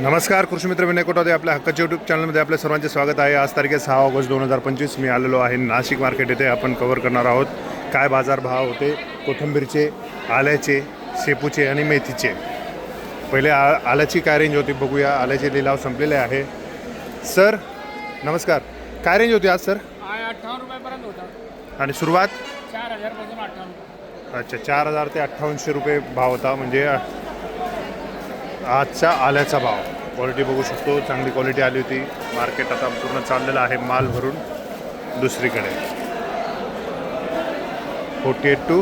नमस्कार कृषी मित्र विनय कोटावदे आपल्या हक्काच्या यूट्यूब चॅनलमध्ये आपल्या सर्वांचे स्वागत आहे. आज तारीख सहा ऑगस्ट दोन हजार पंचवीस. मी आलेलो आहे नाशिक मार्केट येथे. आपण कव्हर करणार आहोत काय बाजारभाव होते कोथिंबीरचे आल्याचे शेपूचे आणि मेथीचे. पहिले आ आल्याची काय रेंज होती बघूया. आल्याचे लिलाव संपलेले आहे. सर नमस्कार. काय रेंज होती आज सर अठ्ठावन्न रुपयापर्यंत होता. आणि सुरुवात? चार हजारपासून अठ्ठावन्न. अच्छा चार हजार ते अठ्ठावन्नशे रुपये भाव होता. म्हणजे आजचा आल्याचा भाव. क्वालिटी बघू शकतो. चांगली क्वालिटी आली होती. मार्केट आता पूर्ण चाललेलं आहे. माल भरून दुसरीकडे. Forty eight two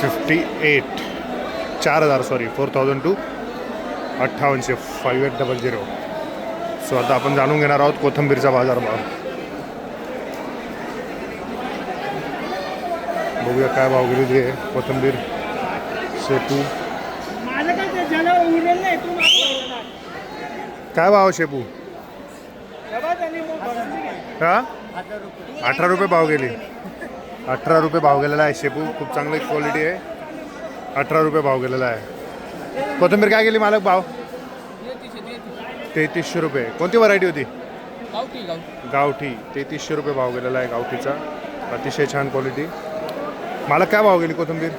fifty eight चार हजार sorry four thousand two अठ्ठावन्नशे. Five eight double zero so आता आपण जाणून घेणार आहोत कोथंबीरचा बाजारभाव बघूया काय भाव गेलेली आहे. कोथंबीर शेपू काय नाही तू भाव शेपू. हा? अठरा रुपये. भाव गेली. अठरा रुपये भाव गेलेला आहे शेपू. खूप चांगली क्वालिटी आहे. अठरा रुपये भाव गेलेला आहे. कोथिंबीर काय गेली मालक भाव. तेहतीसशे रुपये. कोणती व्हरायटी होती? गावठी तेहतीसशे रुपये भाव गेलेला आहे गावठीचा. अतिशय छान क्वालिटी मालक काय भाव गेली कोथिंबीर?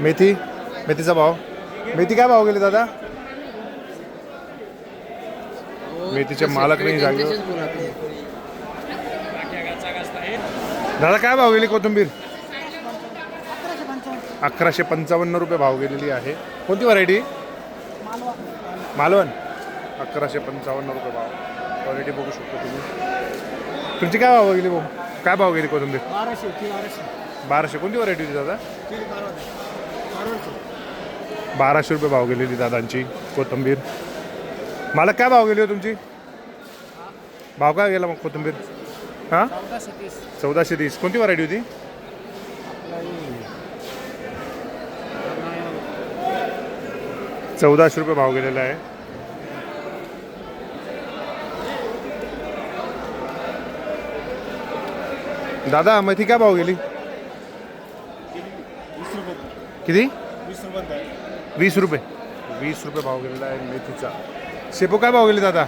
मेथी? मेथीचा भाव. मेथी काय भाव गेली दादा? मेथीचे मालक नाही जागे दादा काय भाव गेली कोथिंबीर? अकराशे पंचावन्न रुपये भाव गेलेली आहे. कोणती व्हरायटी मालवण. अकराशे पंचावन्न रुपये भाव. क्वालिटी बघू शकतो तुम्ही. तुमची काय भाव गेली भाऊ? काय भाव गेली कोथिंबीर? बाराशे कोणती व्हरायटी होती दादा? बाराशे रुपये भाव गेलेली दादांची कोथिंबीर. मला काय भाव गेली हो तुमची? भाव काय गेला मग कोथिंबीर? हां? चौदाशे तीस. कोणती व्हरायटी होती? चौदाशे रुपये भाव गेलेला आहे. दादा मेथी काय भाव गेली? किती? वीस रुपये. वीस रुपये भाव गेलेला आहे मेथीचा. शेपू काय भाव गेली दादा?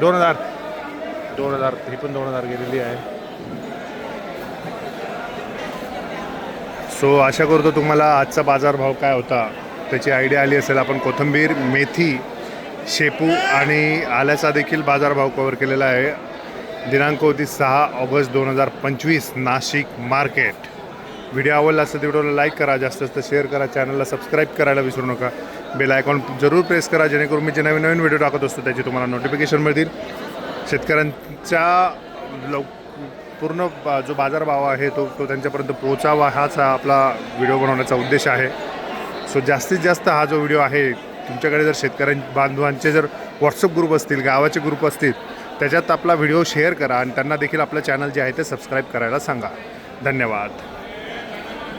दोन हजार. दोन हजार ही पण दोन हजार गेलेली आहे. सो आशा करतो तुम्हाला आजचा बाजारभाव काय होता त्याची आयडिया आली असेल. आपण कोथंबीर मेथी शेपू आणि आल्याचा देखील बाजारभाव कवर केलेला आहे. दिनांक होती सहा ऑगस्ट दोन हजार पंचवीस नाशिक मार्केट व्हिडिओ आवडला असेल तर व्हिडिओला लाईक करा. जास्त जास्त शेअर करा. चॅनलला सबस्क्राईब करायला विसरू नका. बेल आयकॉन जरूर प्रेस करा. जेणेकरून मी जे नवीन नवीन व्हिडिओ टाकत असतो त्याची तुम्हाला नोटिफिकेशन मिळतील. शेतकऱ्यांच्या लव पूर्ण जो बाजारभाव आहे तो तो त्यांच्यापर्यंत पोहोचावा हाच हा आपला व्हिडिओ बनवण्याचा उद्देश आहे. सो जास्तीत जास्त हा जो व्हिडिओ आहे तुमच्याकडे जर शेतकऱ्यां बांधवांचे जर व्हॉट्सअप ग्रुप असतील गावाचे ग्रुप असतील त्याच्यात आपला व्हिडिओ शेअर करा आणि त्यांना देखील आपलं चॅनल जे आहे ते सबस्क्राईब करायला सांगा. धन्यवाद.